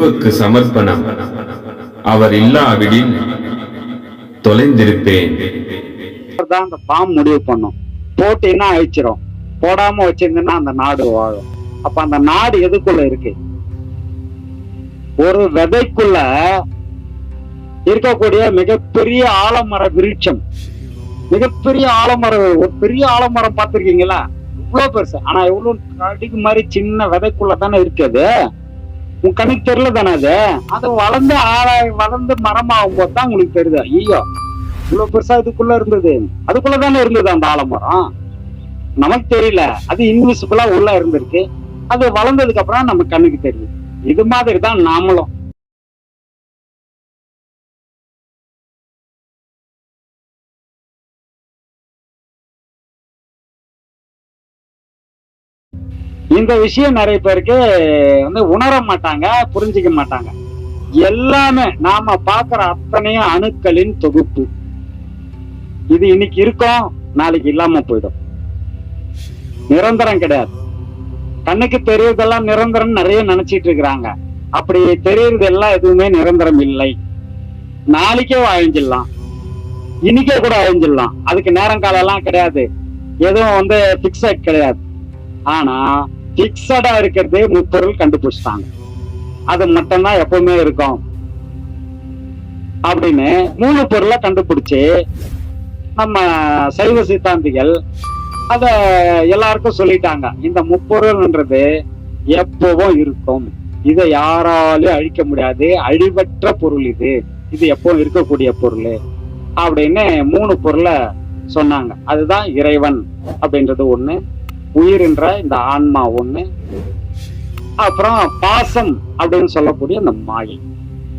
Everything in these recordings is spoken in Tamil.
குருவுக்கு சமர்ப்பணம். அவர் இல்லாவிடில் தொலைந்திருப்பேன். தான் அந்த பாம் முடிவு பண்ணும். போட்டின்னா அழிச்சிரும்? போடாம வச்சிருந்தீங்கன்னா அந்த நாடு வாழும். அப்ப அந்த நாடு எதுக்குள்ள இருக்கு? ஒரு விதைக்குள்ள இருக்கக்கூடிய மிகப்பெரிய ஆலமர விருட்சம். மிகப்பெரிய ஆலமரம் ஒரு பெரிய ஆலமரம் பார்த்திருக்கீங்களா? இவ்வளவு பெருசு. ஆனா இவ்வளவு அடிக்கு மாதிரி சின்ன விதைக்குள்ள தானே இருக்குது உன் கண்ணுக்கு தெரியல தானே அது? அது வளர்ந்து ஆழ வளர்ந்து மரமாகும் போது தான் உங்களுக்கு தெரியுது. ஐயோ இவ்வளவு பெருசா இதுக்குள்ள இருந்தது. அதுக்குள்ள தானே இருந்தது அந்த ஆலமரம்? நமக்கு தெரியல. அது இன்விசிபிளா உள்ள இருந்திருக்கு. அது வளர்ந்ததுக்கு அப்புறம் நம்ம கண்ணுக்கு தெரியுது. இது மாதிரி தான் நாமளும். இந்த விஷயம் நிறைய பேருக்கு வந்து உணர மாட்டாங்க புரிஞ்சுக்க மாட்டாங்க. எல்லாமே நாம பாக்குற அத்தனையும் அணுக்களின் தொகுப்பு. இது இன்னைக்கு இருக்கும் நாளைக்கு இல்லாம போயிடும். நிரந்தரம் கிடையாது. கண்ணுக்கு தெரியறதெல்லாம் நிரந்தரம் நிறைய நினைச்சிட்டு இருக்கிறாங்க. அப்படி தெரியறது எல்லாம் எதுவுமே நிரந்தரம் இல்லை. நாளைக்கே அழிஞ்சிடலாம். இன்னைக்கே கூட அழிஞ்சிடலாம். அதுக்கு நேரம் காலம் எல்லாம் கிடையாது. எதுவும் வந்து பிக்சட் கிடையாது. ஆனா பிக்சடா இருக்கிறது முப்பொருள் கண்டுபிடிச்சிட்டாங்க. அது மட்டும்தான் எப்பவுமே இருக்கும். அப்படின்னு மூணு பொருளை கண்டுபிடிச்சு நம்ம சைவ சித்தாந்திகள் அத எல்லாருக்கும் சொல்லிட்டாங்க. இந்த முப்பொருள்ன்றது எப்பவும் இருக்கும். இதை யாராலையும் அழிக்க முடியாது. அழிவற்ற பொருள் இது. இது எப்பவும் இருக்கக்கூடிய பொருள். அப்படின்னு மூணு பொருளை சொன்னாங்க. அதுதான் இறைவன் அப்படின்றது ஒண்ணு. உயிர்ன்ற இந்த ஆன்மா ஒண்ணு. அப்புறம் பாசம் அப்படின்னு சொல்லக்கூடிய அந்த மாயை.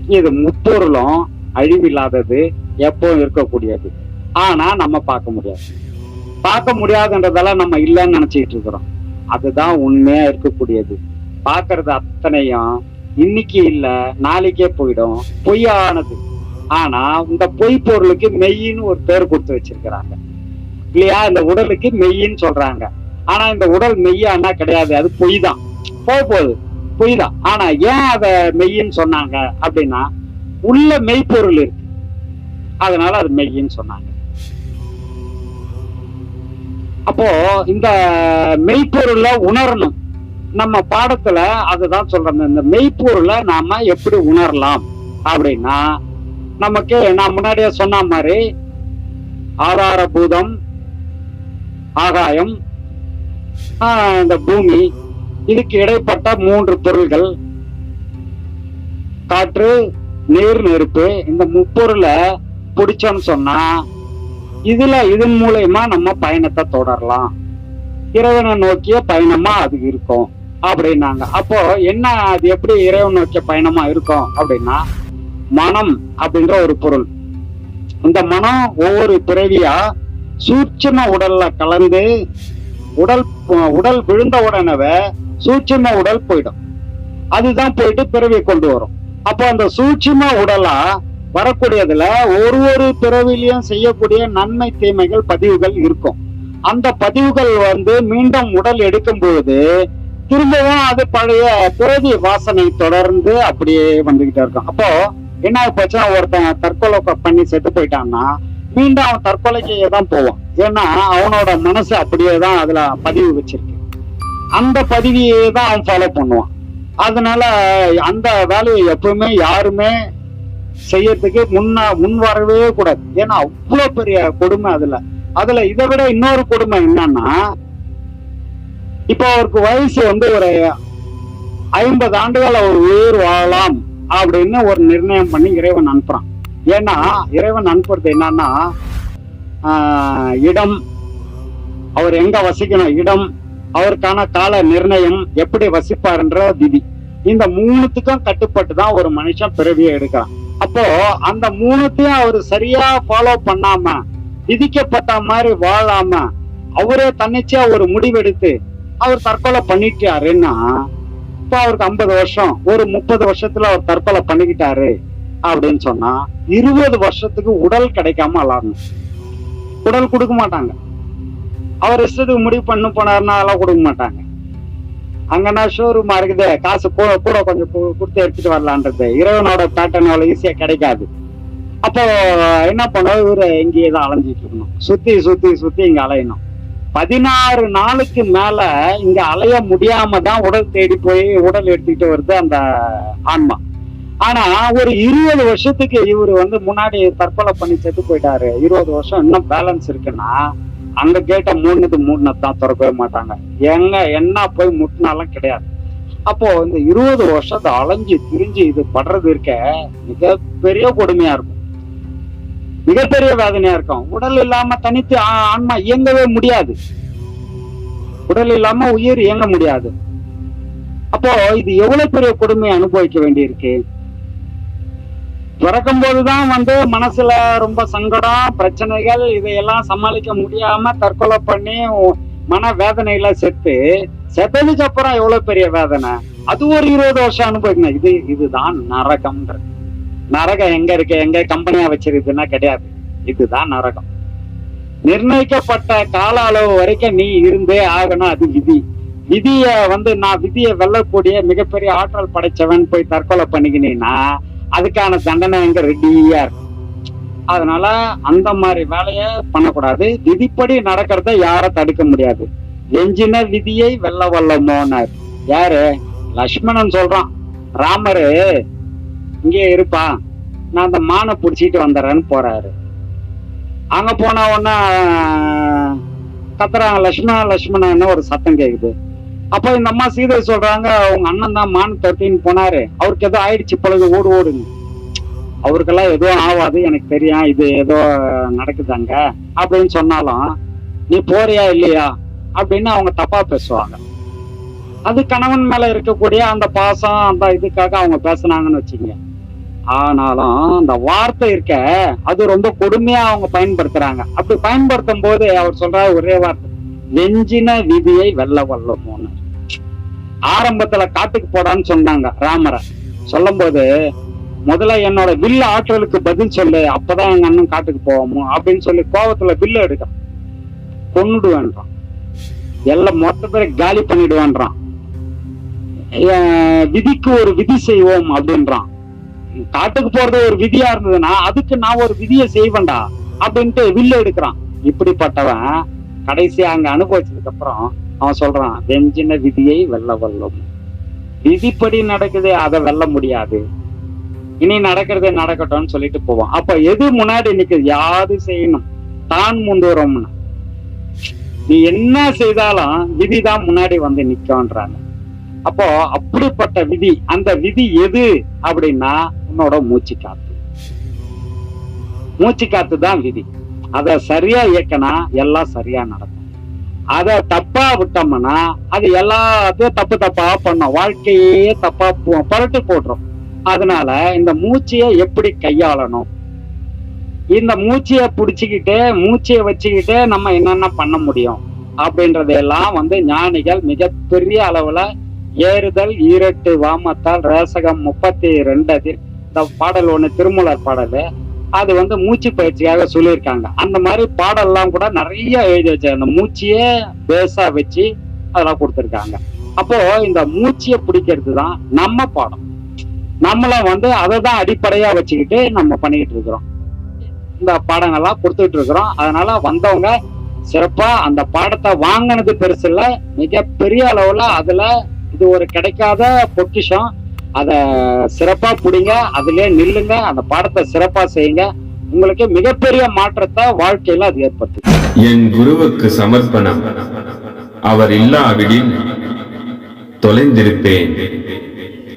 இது முப்பொருளும் அழிவில்லாதது எப்பவும் இருக்கக்கூடியது. ஆனா நம்ம பார்க்க முடியாது. பார்க்க முடியாதுன்றதெல்லாம் நம்ம இல்லைன்னு நினைச்சிட்டு இருக்கிறோம். அதுதான் உண்மையா இருக்கக்கூடியது. பார்க்கறது அத்தனையும் இன்னைக்கு இல்ல நாளைக்கே போயிடும். பொய்யானது. ஆனா இந்த பொய் பொருளுக்கு மெய்யின்னு ஒரு பேர் கொடுத்து வச்சிருக்கிறாங்க. இல்லையா? இந்த உடலுக்கு மெய்யின்னு சொல்றாங்க. ஆனா இந்த உடல் மெய்யானா கிடையாது. அது பொய் தான் போக போகுது. பொய் தான் ஆனா ஏன் அத மெய்யின்னு சொன்னாங்க அப்படின்னா உள்ள மெய்ப்பொருள் இருக்கு. அதனால அது மெய்யின்னு சொன்னாங்க. அப்போ இந்த மெய்ப்பொருள உணரணும். நம்ம பாடத்துல அதுதான் சொல்றோம். இந்த மெய்ப்பொருளை நாம எப்படி உணரலாம் அப்படின்னா நமக்கு நான் முன்னாடியே சொன்ன மாதிரி ஆதாரபூதம் ஆகாயம் இந்த பூமி இதுக்கு இடைப்பட்ட மூன்று பொருள்கள். காற்று நீர் நெருப்பு இந்த முப்பொருளை பிடிச்சோம்னு சொன்னா இதுல இதன் மூலயமா நம்ம பயணத்தை தொடரலாம். இறைவனை நோக்கிய பயணமா அது இருக்கும் அப்படின்னாங்க. அப்போ என்ன அது எப்படி இறைவன் நோக்கிய பயணமா இருக்கும் அப்படின்னா மனம் அப்படின்ற ஒரு பொருள். இந்த மனம் ஒவ்வொரு பிறவியா சூட்சம உடல்ல கலந்து உடல் உடல் விழுந்த உடனே சூட்சும உடல் போயிடும். அதுதான் போயிட்டு பிறவி கொண்டு வரும். அப்போ அந்த சூட்சும உடலா வரக்கூடியதுல ஒரு ஒரு பிறவிலையும் செய்யக்கூடிய நன்மை தீமைகள் பதிவுகள் இருக்கும். அந்த பதிவுகள் வந்து மீண்டும் உடல் எடுக்கும் பொழுது திரும்பவும் அது பழைய பிறவி வாசனை தொடர்ந்து அப்படியே வந்துகிட்டே இருக்கும். அப்போ என்ன போச்சுன்னா ஒருத்தன் தற்கொலை பண்ணி செத்து போயிட்டான்னா மீண்டும் அவன் தற்கொலைக்கு தான் போவான். ஏன்னா அவனோட மனசு அப்படியே தான் அதுல பதிவு வச்சிருக்கு. அந்த பதிவியே தான் அவன் ஃபாலோ பண்ணுவான். அதனால அந்த வேலையை எப்பவுமே யாருமே செய்யறதுக்கு முன்ன முன் வரவே கூடாது. ஏன்னா அவ்வளவு பெரிய கொடுமை அதுல. அதுல இதை விட இன்னொரு கொடுமை என்னன்னா இப்போ அவருக்கு வயசு வந்து ஒரு ஐம்பது ஆண்டுகள் அவர் உயிர் வாழலாம் அப்படின்னு ஒரு நிர்ணயம் பண்ணி இறைவன் அனுப்புறான். ஏன்னா இறைவன் அனுப்புறது என்னன்னா இடம். அவர் எங்க வசிக்கணும்? இடம். அவருக்கான கால நிர்ணயம் எப்படி வசிப்பாருன்ற விதி. இந்த மூணுத்துக்கும் கட்டுப்பட்டு தான் ஒரு மனுஷன் பிறவியை எடுக்கிறான். அப்போ அந்த மூணுத்தையும் அவர் சரியா ஃபாலோ பண்ணாம விதிக்கப்பட்ட மாதிரி வாழாம அவரே தன்னிச்சையா ஒரு முடிவெடுத்து அவர் தற்கொலை பண்ணிட்டாருன்னா இப்போ அவருக்கு ஐம்பது வருஷம் ஒரு முப்பது வருஷத்துல அவர் தற்கொலை பண்ணிக்கிட்டாரு. அப்படின்னு சொன்னா இருபது வருஷத்துக்கு உடல் கிடைக்காம அலாடணும் உடல் கொடுக்க மாட்டாங்க. அவர் இஷ்டத்துக்கு முடிவு பண்ணு போனாருன்னா அதெல்லாம் கொடுக்க மாட்டாங்க. அங்கன்னா ஷோரூமா இருக்குது. காசு கூட கூட கொஞ்சம் கு- கொடுத்து எடுத்துட்டு வரலான்றது. இறைவனோட பேட்டர்ன் அவ்வளவு ஈஸியா கிடைக்காது. அப்போ என்ன பண்ணோம்? இவரு இங்கேயே தான் அலைஞ்சிட்டு இருக்கணும். சுத்தி சுத்தி சுத்தி இங்க அலையணும். பதினாறு நாளுக்கு மேல இங்க அலைய முடியாம தான் உடல் தேடி போய் உடல் எடுத்துக்கிட்டு வருது அந்த ஆன்மா. ஆனா ஒரு இருபது வருஷத்துக்கு இவர் வந்து முன்னாடி தற்கொலை பண்ணி செத்து போயிட்டாரு. இருபது வருஷம் இன்னும் பேலன்ஸ் இருக்குன்னா அங்க கேட்ட மூடினது மூடினது தான் திறக்கவே மாட்டாங்க. எங்க என்ன போய் முட்டினாலும் கிடையாது. அப்போ இந்த இருபது வருஷத்தை அலைஞ்சு திரிஞ்சு இது படுறது இருக்க மிகப்பெரிய கொடுமையா இருக்கும். மிகப்பெரிய வேதனையா இருக்கும். உடல் இல்லாம தனித்து ஆன்மா இயங்கவே முடியாது. உடல் இல்லாம உயிர் இயங்க முடியாது. அப்போ இது எவ்வளவு பெரிய கொடுமையை அனுபவிக்க வேண்டியிருக்கு? பிறக்கும் போதுதான் வந்து மனசுல ரொம்ப சங்கடம் பிரச்சனைகள் இதையெல்லாம் சமாளிக்க முடியாம தற்கொலை பண்ணி மன வேதனையில செத்து செத்ததுக்கு அப்புறம் எவ்வளவு பெரிய வேதனை? அது ஒரு இருபது வருஷம் அனுபவிக்கணும். இது இதுதான் நரகம்ன்றது நரகம் எங்க இருக்கு? எங்க கம்பெனியா வச்சிருக்குன்னா கிடையாது. இதுதான் நரகம். நிர்ணயிக்கப்பட்ட கால அளவு வரைக்கும் நீ இருந்தே ஆகணும். அது விதி. விதிய வந்து நான் விதியை வெல்லக்கூடிய மிகப்பெரிய ஆற்றல் படைச்சவன் போய் தற்கொலை பண்ணிக்கினீன்னா அதுக்கான தண்டனை எங்க ரெடியா இருக்கும் அதனால அந்த மாதிரி வேலைய பண்ணக்கூடாது. விதிப்படி நடக்கிறத யார தடுக்க முடியாது. எஞ்சின விதியை வெல்ல வல்லமோனார். யாரு? லக்ஷ்மணன் சொல்றான். ராமரு இங்கே இருப்பா. நான் அந்த மானை பிடிச்சிட்டு வந்துடுறேன்னு போறாரு. அங்க போன உடனே கத்துறாங்க லட்சுமணா லட்சுமணன்னு ஒரு சத்தம் கேக்குது. அப்போ இந்த அம்மா சீதை சொல்றாங்க உங்க அண்ணன் தான் மான் தட்டின்னு போனாரு. அவருக்கு ஏதோ ஆயிடுச்சு பொழுது ஓடு ஓடுங்க அவருக்கெல்லாம் எதுவும் ஆகாது எனக்கு தெரியும் இது ஏதோ நடக்குதாங்க அப்படின்னு சொன்னாலும் நீ போறியா இல்லையா? அப்படின்னு அவங்க தப்பா பேசுவாங்க. அது கணவன் மேல இருக்கக்கூடிய அந்த பாசம் அந்த இதுக்காக அவங்க பேசுனாங்கன்னு வச்சுக்கங்க. ஆனாலும் அந்த வார்த்தை இருக்க அது ரொம்ப கொடுமையா அவங்க பயன்படுத்துறாங்க. அப்படி பயன்படுத்தும் போது அவர் சொல்றாரு ஒரே வார்த்தை வெஞ்சின விதியை வெல்ல வல்லமோன்னு. ஆரம்பத்துல காட்டுக்கு போடான்னு சொன்னாங்க ராமரை. சொல்லும் போது முதல்ல என்னோட வில்ல ஆற்றலுக்கு பதில் சொல்லு அப்பதான் எங்க அண்ணன் காட்டுக்கு போவோமோ அப்படின்னு சொல்லி கோவத்துல வில்ல எடுக்கிறான். கொன்னுடுவேன்றான். எல்லாம் மொத்த பேரை காலி பண்ணிடுவேன்றான். விதிக்கு ஒரு விதி செய்வோம் அப்படின்றான். காட்டுக்கு போறது ஒரு விதியா இருந்ததுன்னா அதுக்கு நான் ஒரு விதியை செய்வேன்டா அப்படின்ட்டு வில்லு எடுக்கிறான். இப்படிப்பட்டவன் கடைசியா அங்க அனுபவிச்சதுக்கு அப்புறம் அவன் சொல்றான் வெஞ்சின விதியை வெல்ல வல்லும். விதிப்படி நடக்குது அதை வெல்ல முடியாது. இனி நடக்கிறது நடக்கட்டும்னு சொல்லிட்டு போவான். அப்ப எது முன்னாடி நிக்குது? யாது செய்யணும். தான் முந்துறோம்னு நீ என்ன செய்தாலும் விதிதான் முன்னாடி வந்து நிக்கன்றாங்க அப்போ அப்படிப்பட்ட விதி அந்த விதி எது அப்படின்னா உன்னோட மூச்சு காத்து. மூச்சு காத்து தான் விதி. அத சரியா இயக்கினா எல்லாம் சரியா நடக்கும். அத தப்பா விட்டோம்னா அது எல்லாத்தையும் தப்பு தப்பா பண்ணோம். வாழ்க்கையே தப்பா புரட்டு போடுறோம் அதனால இந்த மூச்சையை எப்படி கையாளணும்? இந்த மூச்சையை பிடிச்சிக்கிட்டு மூச்சையை வச்சுக்கிட்டு நம்ம என்னென்ன பண்ண முடியும்? அப்படின்றதெல்லாம் வந்து ஞானிகள் மிகப்பெரிய அளவுல ஏறுதல் ஈரட்டு வாமத்தால் ரேசகம் முப்பத்தி ரெண்டு இந்த பாடல் ஒண்ணு திருமூலர் பாடல். அது வந்து மூச்சு பயிற்சியாக சொல்லியிருக்காங்க. அந்த மாதிரி பாடல்லாம் கூட நிறைய எழுதி வச்சாங்க. அந்த மூச்சையே பேஸா வச்சு அதெல்லாம் கொடுத்துருக்காங்க. அப்போ இந்த மூச்சையை பிடிக்கிறது தான் நம்ம பாடம். நம்மள வந்து அதை தான் அடிப்படையா வச்சுக்கிட்டு நம்ம பண்ணிக்கிட்டு இருக்கிறோம். இந்த பாடங்கள்லாம் கொடுத்துட்டு இருக்கிறோம். அதனால வந்தவங்க சிறப்பா அந்த பாடத்தை வாங்கினது பெருசு இல்லை மிகப்பெரிய அளவுல அதுல இது ஒரு கிடைக்காத பொக்கிஷம். அத சிறப்பா பிடிங்க அதுலயே நில்லுங்க அந்த பாடத்தை சிறப்பா செய்யுங்க. உங்களுக்கு மிகப்பெரிய மாற்றத்தை வாழ்க்கையில அது ஏற்படுத்தும் என் குருவுக்கு சமர்ப்பணம். அவர் இல்லாவிடில் தொலைந்திருப்பேன்.